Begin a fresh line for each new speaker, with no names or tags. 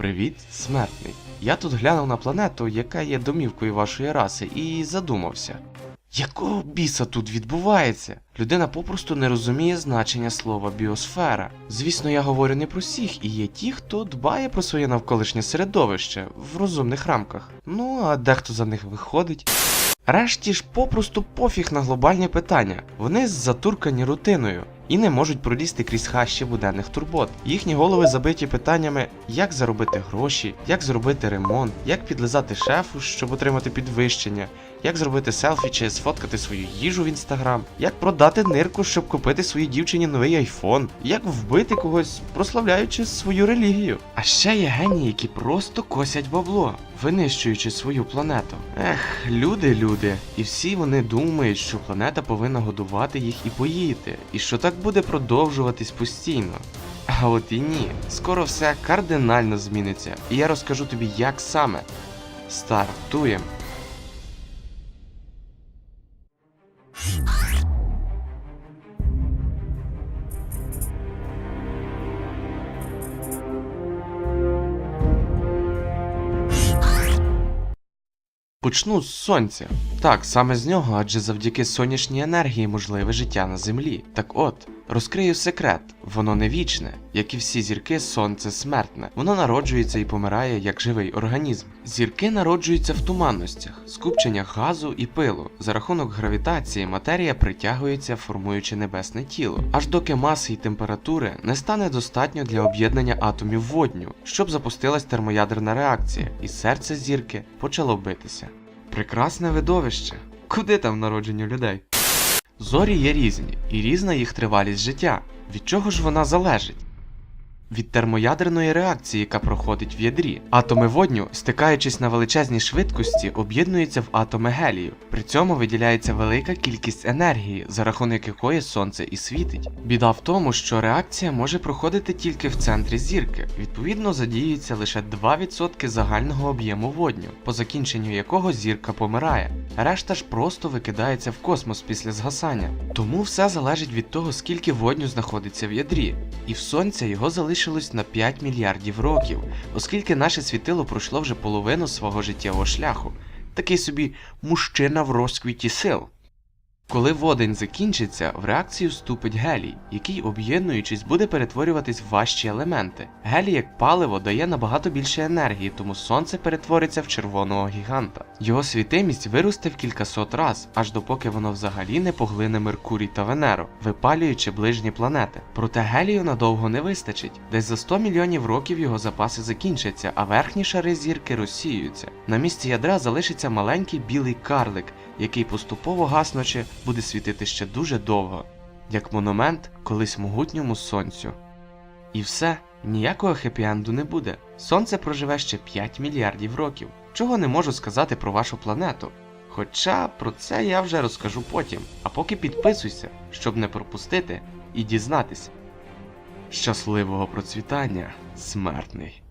Привіт, смертний. Я тут глянув на планету, яка є домівкою вашої раси, і задумався. Якого біса тут відбувається? Людина попросту не розуміє значення слова біосфера. Звісно, я говорю не про всіх, і є ті, хто дбає про своє навколишнє середовище в розумних рамках. Ну, а дехто за них виходить. Решті ж попросту пофіг на глобальні питання. Вони затуркані рутиною і не можуть пролізти крізь хащі буденних турбот. Їхні голови забиті питаннями, як заробити гроші, як зробити ремонт, як підлизати шефу, щоб отримати підвищення, як зробити селфі чи сфоткати свою їжу в інстаграм, як продати нирку, щоб купити своїй дівчині новий айфон, як вбити когось, прославляючи свою релігію. А ще є генії, які просто косять бабло, винищуючи свою планету. Ех, люди, люди, і всі вони думають, що планета повинна годувати їх і поїти, і що так буде продовжуватись постійно. А от і ні, скоро все кардинально зміниться, і я розкажу тобі, як саме. Стартуємо. Почну з сонця. Так, саме з нього, адже завдяки сонячній енергії можливе життя на землі. Так от, розкрию секрет: воно не вічне, як і всі зірки, сонце смертне. Воно народжується і помирає як живий організм. Зірки народжуються в туманностях, скупченнях газу і пилу. За рахунок гравітації матерія притягується, формуючи небесне тіло, аж доки маси і температури не стане достатньо для об'єднання атомів водню, щоб запустилась термоядерна реакція, і серце зірки почало битися. Прекрасне видовище. Куди там народження людей? Зорі є різні, і різна їх тривалість життя. Від чого ж вона залежить? Від термоядерної реакції, яка проходить в ядрі. Атоми водню, стикаючись на величезній швидкості, об'єднуються в атоми гелію. При цьому виділяється велика кількість енергії, за рахунок якої сонце і світить. Біда в тому, що реакція може проходити тільки в центрі зірки, відповідно задіюється лише 2% загального об'єму водню, по закінченню якого зірка помирає. Решта ж просто викидається в космос після згасання. Тому все залежить від того, скільки водню знаходиться в ядрі. І в сонця його залишилось на 5 мільярдів років, оскільки наше світило пройшло вже половину свого життєвого шляху. Такий собі мужчина в розквіті сил. Коли водень закінчиться, в реакцію вступить гелій, який, об'єднуючись, буде перетворюватись в важчі елементи. Гелій як паливо дає набагато більше енергії, тому сонце перетвориться в червоного гіганта. Його світимість виросте в кількасот раз, аж допоки воно взагалі не поглине Меркурій та Венеру, випалюючи ближні планети. Проте гелію надовго не вистачить. Десь за 100 мільйонів років його запаси закінчаться, а верхні шари зірки розсіюються. На місці ядра залишиться маленький білий карлик, який поступово гаснучи буде світити ще дуже довго, як монумент колись могутньому сонцю. І все, ніякого хеппі-енду не буде. Сонце проживе ще 5 мільярдів років. Чого не можу сказати про вашу планету. Хоча про це я вже розкажу потім. А поки підписуйся, щоб не пропустити і дізнатися. Щасливого процвітання, смертний.